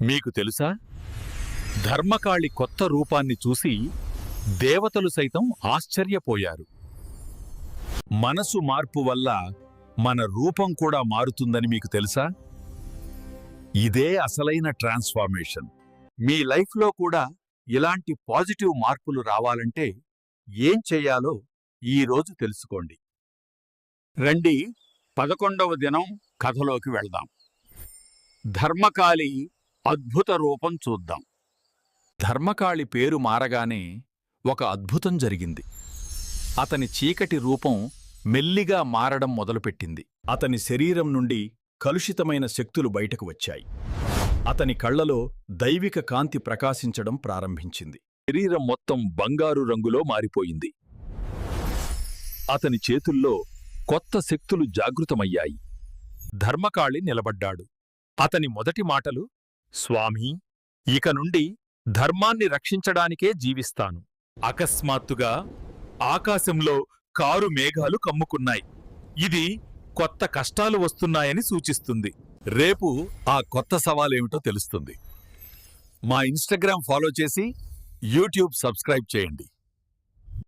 మీకు తెలుసా? ధర్మకాళి కొత్త రూపాన్ని చూసి దేవతలు సైతం ఆశ్చర్యపోయారు. మనసు మార్పు వల్ల మన రూపం కూడా మారుతుందని మీకు తెలుసా? ఇదే అసలైన ట్రాన్స్ఫార్మేషన్. మీ లైఫ్లో కూడా ఇలాంటి పాజిటివ్ మార్పులు రావాలంటే ఏం చెయ్యాలో ఈరోజు తెలుసుకోండి. రండి పదకొండవ దినం కథలోకి వెళ్దాం. ధర్మకాళి అద్భుత రూపం చూద్దాం. ధర్మకాళి పేరు మారగానే ఒక అద్భుతం జరిగింది. అతని చీకటి రూపం మెల్లిగా మారడం మొదలుపెట్టింది. అతని శరీరం నుండి కలుషితమైన శక్తులు బయటకు వచ్చాయి. అతని కళ్ళలో దైవిక కాంతి ప్రకాశించడం ప్రారంభించింది. శరీరం మొత్తం బంగారు రంగులో మారిపోయింది. అతని చేతుల్లో కొత్త శక్తులు జాగృతమయ్యాయి. ధర్మకాళి నిలబడ్డాడు. అతని మొదటి మాటలు స్వామీ ఇక నుండి ధర్మాన్ని రక్షించడానికే జీవిస్తాను. అకస్మాత్తుగా ఆకాశంలో కారు మేఘాలు కమ్ముకున్నాయి. ఇది కొత్త కష్టాలు వస్తున్నాయని సూచిస్తుంది. రేపు ఆ కొత్త సవాలేమిటో తెలుస్తుంది. మా ఇన్స్టాగ్రామ్ ఫాలో చేసి యూట్యూబ్ సబ్స్క్రైబ్ చేయండి.